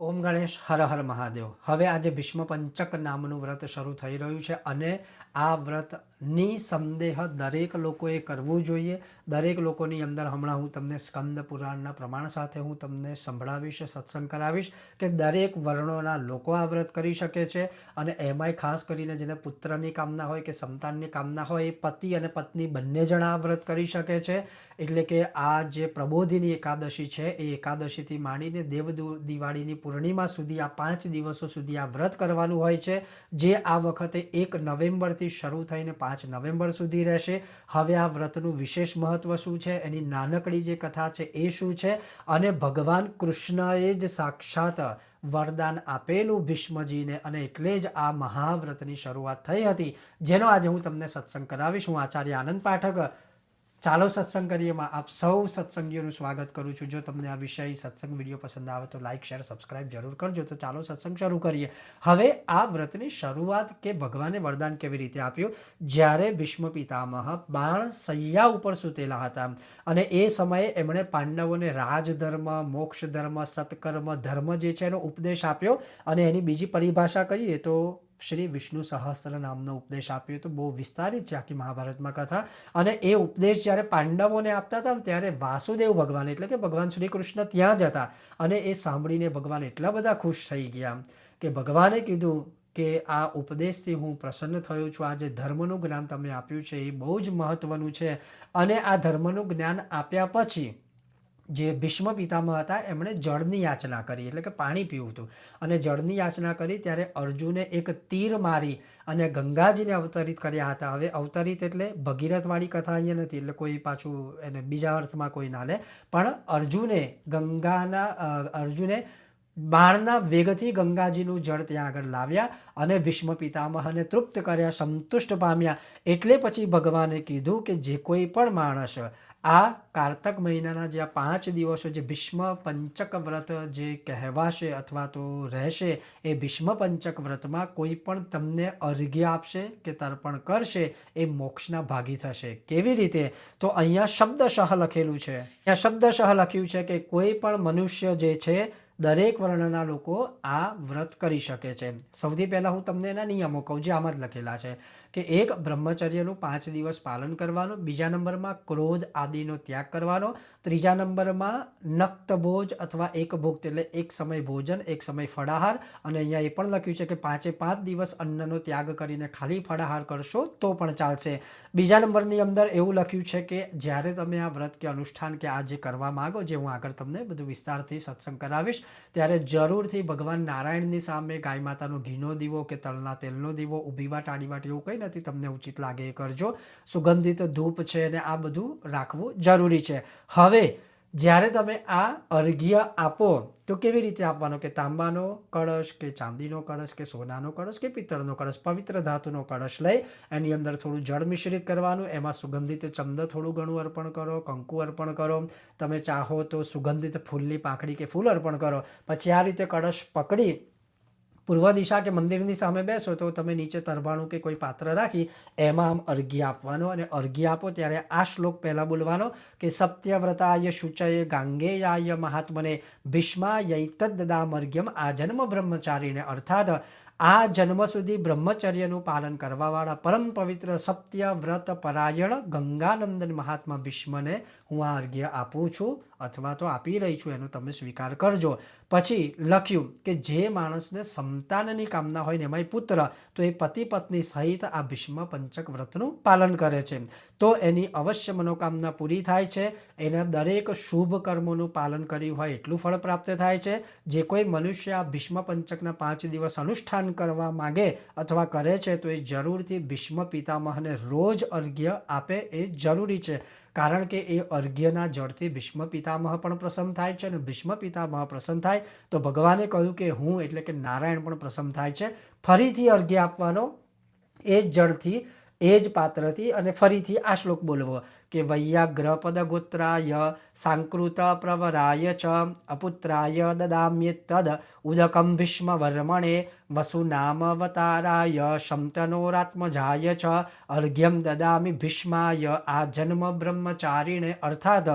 ઓમ ગણેશ હર હર મહાદેવ. હવે આજે ભીષ્મ પંચક નામનું વ્રત શરૂ થઈ રહ્યું છે અને આ વ્રતની સંદેહ દરેક લોકોએ કરવું જોઈએ. દરેક લોકોની અંદર હમણાં હું તમને સ્કંદ પુરાણના પ્રમાણ સાથે હું તમને સંભળાવીશ, સત્સંગ કરાવીશ કે દરેક વર્ણોના લોકો આ વ્રત કરી શકે છે અને એમાંય ખાસ કરીને જેને પુત્રની કામના હોય કે સંતાનની કામના હોય એ પતિ અને પત્ની બંને જણા આ વ્રત કરી શકે છે. એટલે કે આ જે પ્રબોધિની એકાદશી છે એ એકાદશીથી માંડીને દેવ દિવાળીની પૂર્ણિમા સુધી આ પાંચ દિવસો સુધી આ વ્રત કરવાનું હોય છે. જે આ વખતે એક નવેમ્બરથી શરૂ થઈને પાંચ નવેમ્બર સુધી રહેશે. હવે આ વ્રતનું વિશેષ મહત્વ શું છે? એની નાનકડી જે કથા છે એ શું છે? અને ભગવાન કૃષ્ણએ જ સાક્ષાત વરદાન આપેલું ભીષ્મજીને અને એટલે જ આ મહાવ્રતની શરૂઆત થઈ હતી. જેનો આજે હું તમને સત્સંગ કરાવીશ. હું આચાર્ય આનંદ પાઠક ચાલો સત્સંગ કરીએમાં આપ સૌ સત્સંગીઓનું સ્વાગત કરું છું. જો તમને આ વિષય સત્સંગ વીડિયો પસંદ આવે તો લાઇક શેર સબસ્ક્રાઇબ જરૂર કરજો. તો ચાલો સત્સંગ શરૂ કરીએ. હવે આ વ્રતની શરૂઆત કે ભગવાને વરદાન કેવી રીતે આપ્યું? જ્યારે ભીષ્મ પિતામહ બાણ સૈયા ઉપર સૂતેલા હતા અને એ સમયે એમણે પાંડવોને રાજધર્મ મોક્ષ ધર્મ સત્કર્મ, ધર્મ જે છે એનો ઉપદેશ આપ્યો અને એની બીજી પરિભાષા કરીએ તો શ્રી વિષ્ણુ સહસ્ત્ર નામનો ઉપદેશ આપ્યો તો બહુ વિસ્તારિત છે આખી મહાભારતમાં કથા. અને એ ઉપદેશ જ્યારે પાંડવોને આપતા હતા ત્યારે વાસુદેવ ભગવાન, એટલે કે ભગવાન શ્રી કૃષ્ણ ત્યાં જ હતા. અને એ સાંભળીને ભગવાન એટલા બધા ખુશ થઈ ગયા કે ભગવાને કીધું કે આ ઉપદેશથી હું પ્રસન્ન થયો છું. આ જે ધર્મનું જ્ઞાન તમે આપ્યું છે એ બહુ જ મહત્વનું છે. અને આ ધર્મનું જ્ઞાન આપ્યા પછી જે ભીષ્મ પિતામહ હતા, એમણે જળની યાચના કરી, એટલે કે પાણી પીવું હતું. અને જળની યાચના કરી ત્યારે અર્જુને એક તીર મારી અને ગંગાજીને અવતરિત કર્યા હતા. હવે અવતરિત એટલે ભગીરથવાળી કથા અહીંયા નથી, એટલે કોઈ પાછું એને બીજા અર્થમાં કોઈ ના લે. પણ અર્જુને ગંગાના અર્જુને બાણના વેગથી ગંગાજીનું જળ ત્યાં આગળ લાવ્યા અને ભીષ્મ પિતામહને તૃપ્ત કર્યા, સંતુષ્ટ પામ્યા. એટલે પછી ભગવાને કીધું કે જે કોઈ પણ માણસ આ કારતક મહિનાના જે આ પાંચ દિવસો જે ભીષ્મ પંચક વ્રત જે કહેવાશે અથવા તો રહેશે, એ ભીષ્મ પંચક વ્રતમાં કોઈ પણ તમને અર્ઘ્ય આપશે કે તર્પણ કરશે, એ મોક્ષના ભાગી થશે. કેવી રીતે? તો અહીંયા શબ્દશઃ લખેલું છે. અહીંયા શબ્દશઃ લખ્યું છે કે કોઈ પણ મનુષ્ય જે છે દરેક વર્ણના લોકો આ વ્રત કરી શકે છે. સૌથી પહેલાં હું તમને એના નિયમો કહું જે આમાં જ લખેલા છે કે એક, બ્રહ્મચર્યનું પાંચ દિવસ પાલન કરવાનું, બીજા નંબરમાં ક્રોધ આદિનો ત્યાગ કરવાનો, ત્રીજા નંબરમાં નક્ત ભોજ અથવા એક ભુક્ત એટલે એક સમય ભોજન, એક સમય ફળાહાર અને અહીંયા એ પણ લખ્યું છે કે પાંચે પાંચ દિવસ અન્નનો ત્યાગ કરીને ખાલી ફળાહાર કરશો તો પણ ચાલશે. બીજા નંબરની અંદર એવું લખ્યું છે કે જ્યારે તમે આ વ્રત કે અનુષ્ઠાન કે આ જે કરવા માગો, જે હું આગળ તમને બધું વિસ્તારથી સત્સંગ કરાવીશ ત્યારે જરૂરથી ભગવાન નારાયણની સામે ગાય માતાનો ઘીનો દીવો કે તલના તેલનો દીવો, ઊભી વાટ, આડી વાટ એવું કંઈ નથી, તમને ઉચિત લાગે એ કરજો. સુગંધિત ધૂપ છે અને આ બધું રાખવું જરૂરી છે. હવે જ્યારે તમે આ અર્ઘ્ય આપો, તો કેવી રીતે આપવાનો? કે તાંબાનો કળશ, કે ચાંદીનો કળશ, કે સોનાનો કળશ, કે પિત્તળનો કળશ, પવિત્ર ધાતુનો કળશ લઈ એની અંદર થોડું જળ મિશ્રિત કરવાનું. એમાં સુગંધિત ચંદ થોડું ઘણું અર્પણ કરો, કંકુ અર્પણ કરો. તમે ચાહો તો સુગંધિત ફૂલની પાંખડી કે ફૂલ અર્પણ કરો. પછી આ રીતે કળશ પકડી પૂર્વ દિશા કે મંદિરની સામે બેસો તો તમે નીચે તરભાણું કે કોઈ પાત્ર રાખી એમાં આમ અર્ઘ્ય આપવાનો અને અર્ઘ્ય આપો ત્યારે આ શ્લોક પહેલાં બોલવાનો કે સત્યવ્રતાય શુચય ગાંગેયાય મહાત્મને ભીષ્માયૈતદામર્ઘ્યમ આ જન્મ બ્રહ્મચારીને અર્થાત આ જન્મ સુધી બ્રહ્મચર્યનું પાલન કરવાવાળા પરમ પવિત્ર સત્ય વ્રત પરાયણ ગંગાનંદન મહાત્મા ભીષ્મને હું આ અર્ઘ્ય આપું છું અથવા તો આપી રહી છું, એનો તમે સ્વીકાર કરજો. પછી લખ્યું કે જે માણસને સંતાનની કામના હોય ને એમાંય પુત્ર, તો એ પતિ પત્ની સહિત આ ભીષ્મ પંચક વ્રતનું પાલન કરે છે. તો એની અવશ્ય મનોકામના પૂરી થાય છે. એના દરેક શુભ કર્મોનું પાલન કર્યું હોય એટલું ફળ પ્રાપ્ત થાય છે. જે કોઈ મનુષ્ય આ ભીષ્મ પંચકના પાંચ દિવસ અનુષ્ઠાન કરવા માગે અથવા કરે છે તો એ જરૂરથી ભીષ્મ પિતામહને રોજ અર્ઘ્ય આપે એ જરૂરી છે. કારણ કે એ અર્ઘ્યના જળથી ભીષ્મ પિતામહ પણ પ્રસન્ન થાય છે અને ભીષ્મ પિતામહ પ્રસન્ન થાય તો ભગવાને કહ્યું કે હું એટલે કે નારાયણ પણ પ્રસન્ન થાય છે. ફરીથી અર્ઘ્ય આપવાનો એ જળથી એ જ પાત્રથી અને ફરીથી આ શ્લોક બોલવો કે વૈયાગ્રપદ ગોત્રાય સાંકૃત પ્રવરાય ચ અપુત્રાય દદામ્ય તદ ઉદકમ ભીષ્મ વર્મણે વસુનામવતારાય શમતનોરાત્મજાય ચ અર્ઘ્યમ દદામિ ભીષ્માય આ જન્મ બ્રહ્મચારીણે અર્થાત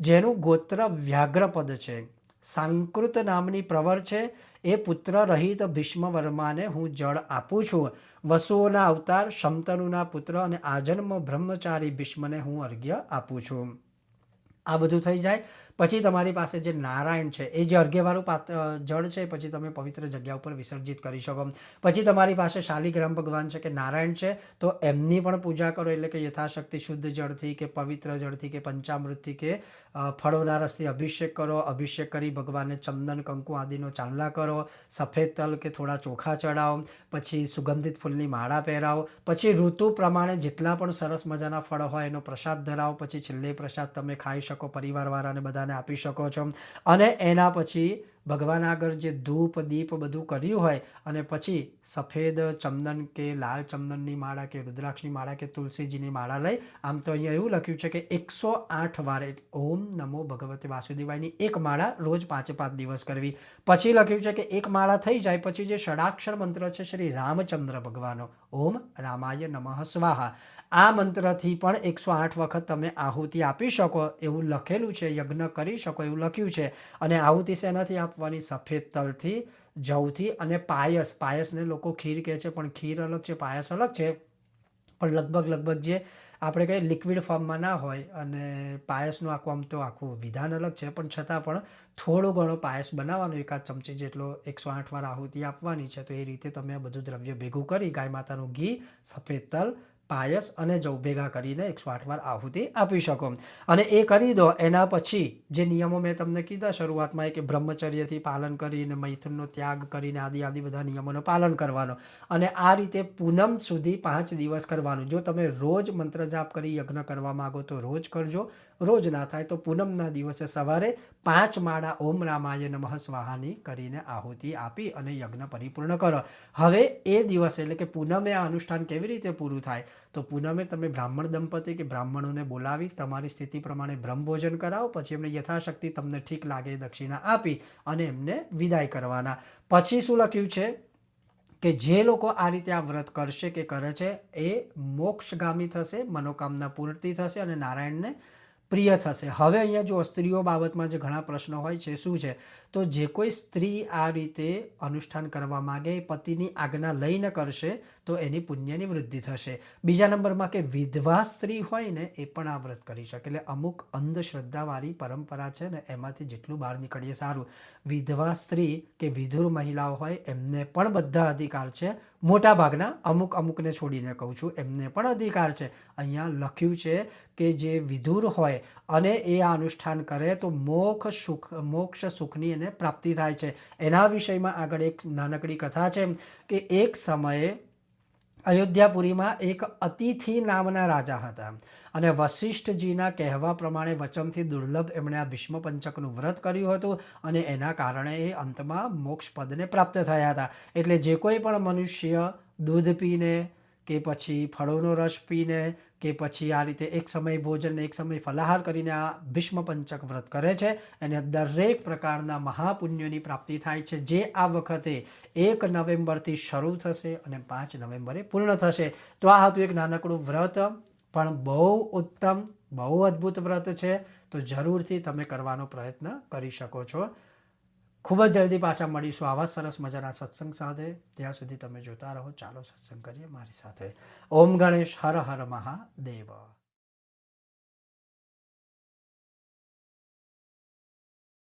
જેનું ગોત્ર વ્યાઘ્રપદ છે. સાંકૃત નામની પ્રવર છે. એ પુત્ર રહિત ભીષ્મ વર્માને હું જળ આપું છું. વસુઓના અવતાર શમતનુના પુત્ર અને આજન્મ બ્રહ્મચારી ભીષ્મને હું અર્ઘ્ય આપું છું. આ બધું થઈ જાય. પછી તમારી પાસે જે નારાયણ છે, એ જે અર્ઘ્યવાળું પાત્ર જળ છે, પછી તમે પવિત્ર જગ્યા ઉપર વિસર્જિત કરી શકો. પછી તમારી પાસે શાલિગ્રામ ભગવાન છે કે નારાયણ છે, તો એમની પણ પૂજા કરો, એટલે કે યથાશક્તિ શુદ્ધ જળથી કે પવિત્ર જળથી કે પંચામૃતથી કે ફળોના રસથી અભિષેક કરો, અભિષેક કરી ભગવાનને ચંદન, કંકુ આદિનો ચાંદલા કરો, સફેદ તલ કે થોડા ચોખા ચડાવો, પછી સુગંધિત ફૂલની માળા પહેરાવો, પછી ઋતુ પ્રમાણે જેટલા પણ સરસ મજાના ફળ હોય એનો પ્રસાદ ધરાવો, પછી છેલ્લે પ્રસાદ તમે ખાઈ શકો પરિવારવાળાને બધાને આપી શકો છો. અને એના પછી ભગવાન આગળ જે ધૂપ, દીપ બધું કર્યું હોય અને પછી સફેદ ચંદન કે લાલ ચંદનની માળા કે રુદ્રાક્ષની માળા કે તુલસીજીની માળા લઈ, આમ તો અહીંયા એવું લખ્યું છે કે એકસો આઠ વાર ઓમ નમો ભગવતે વાસુદેવાયની એક માળા રોજ પાંચે પાંચ દિવસ કરવી. પછી લખ્યું છે કે એક માળા થઈ જાય, પછી જે ષડાક્ષર મંત્ર છે શ્રી રામચંદ્ર ભગવાનનો, ઓમ રામાય નમઃ સ્વાહા. આ મંત્રથી પણ એકસો આઠ વખત તમે આહુતિ આપી શકો, એવું લખેલું છે, યજ્ઞ કરી શકો એવું લખ્યું છે. અને આહુતિ શેનાથી આપવાની સફેદ તલથી જવથી અને પાયસ. પાયસને લોકો ખીર કહે છે, પણ ખીર અલગ છે, પાયસ અલગ છે. પણ લગભગ લગભગ જે આપણે કહીએ લિક્વિડ ફોર્મમાં ના હોય અને પાયસનું આખું આમ તો આખું વિધાન અલગ છે, પણ છતાં પણ થોડો ઘણો પાયસ બનાવવાનો એકાદ ચમચી જેટલો એકસો આઠ વાર આહુતિ આપવાની છે, તો એ રીતે તમે આ બધું દ્રવ્ય ભેગું કરી ગાય માતાનું ઘી, સફેદ તલ પાયસ અને જવ ભેગા કરીને એકસો આઠ વાર આહુતિ આપી શકો. અને એ કરી દો, એના પછી જે નિયમો મેં તમને કીધા શરૂઆતમાં કે બ્રહ્મચર્યથી પાલન કરીને, મૈથુનનો ત્યાગ કરીને આદિ આદિ બધા નિયમોનું પાલન કરવાનો. અને આ રીતે પૂનમ સુધી પાંચ દિવસ કરવાનું. જો તમે રોજ મંત્ર જાપ કરી યજ્ઞ કરવા માગો તો રોજ કરજો. રોજ ના થાય તો પૂનમના દિવસે સવારે પાંચ માળા ઓમ રામાય નમઃ સ્વાહાની કરીને આહુતિ આપી અને યજ્ઞ પરિપૂર્ણ કરો. હવે એ દિવસે એટલે કે પૂનમે આ અનુષ્ઠાન કેવી રીતે પૂરું થાય? તો પૂનમે તમે બ્રાહ્મણ દંપતી કે બ્રાહ્મણોને બોલાવી, તમારી સ્થિતિ પ્રમાણે બ્રહ્મભોજન કરાવો, પછી એમને યથાશક્તિ તમને ઠીક લાગે દક્ષિણા આપી અને એમને વિદાય કરવાના. પછી શું લખ્યું છે? કે જે લોકો આ રીતે આ વ્રત કરશે કે કરે છે, એ મોક્ષગામી થશે, મનોકામના પૂર્તિ થશે અને નારાયણને પ્રિય થશે. હવે અહીંયા જો સ્ત્રીઓ બાબતમાં જે ઘણા પ્રશ્નો હોય છે, શું છે? તો જે કોઈ સ્ત્રી આ રીતે અનુષ્ઠાન કરવા માગે, પતિની આજ્ઞા લઈને કરશે, તો એની પુણ્યની વૃદ્ધિ થશે. બીજા નંબરમાં કે વિધવા સ્ત્રી હોય ને, એ પણ આ વ્રત કરી શકે. એટલે અમુક અંધશ્રદ્ધાવાળી પરંપરા છે ને, એમાંથી જેટલું બહાર નીકળીએ સારું. વિધવા સ્ત્રી કે વિધુર મહિલાઓ હોય, એમને પણ બધા અધિકાર છે. મોટા ભાગના અમુક અમુકને છોડીને કહું છું, એમને પણ અધિકાર છે. અહીંયા લખ્યું છે કે જે વિધુર હોય અને એ આ અનુષ્ઠાન કરે તો મોક્ષ સુખ, મોક્ષ સુખની એને પ્રાપ્તિ થાય છે. એના વિષયમાં આગળ એક નાનકડી કથા છે કે એક સમયે અયોધ્યાપુરીમાં એક અતિથિ નામના રાજા હતા અને વશિષ્ઠજીના કહેવા પ્રમાણે વચનથી દુર્લભ એમણે આ ભીષ્મ પંચકનું વ્રત કર્યું હતું અને એના કારણે એ અંતમાં મોક્ષ પદને પ્રાપ્ત થયા હતા. એટલે જે કોઈ પણ મનુષ્ય દૂધ પીને કે પછી ફળોનો રસ પીને કે પછી આ રીતે એક સમય ભોજન એક સમય ફલાહાર કરીને આ ભીષ્મ પંચક વ્રત કરે છે એને દરેક પ્રકારના મહાપુણ્યોની પ્રાપ્તિ થાય છે. જે આ વખતે એક નવેમ્બરથી શરૂ થશે અને પાંચ નવેમ્બરે પૂર્ણ થશે. તો આ હતું એક નાનકડું વ્રત, પણ બહુ ઉત્તમ, બહુ અદ્ભુત વ્રત છે. તો જરૂરથી તમે કરવાનો પ્રયત્ન કરી શકો છો. ખૂબ જ જલ્દી પાછા મળીશું. આવા સરસ મજાના સત્સંગ સાથે. ત્યાં સુધી તમે જોતા રહો. ચાલો સત્સંગ કરીએ. મારી સાથે ઓમ ગણેશ. હર હર મહાદેવ.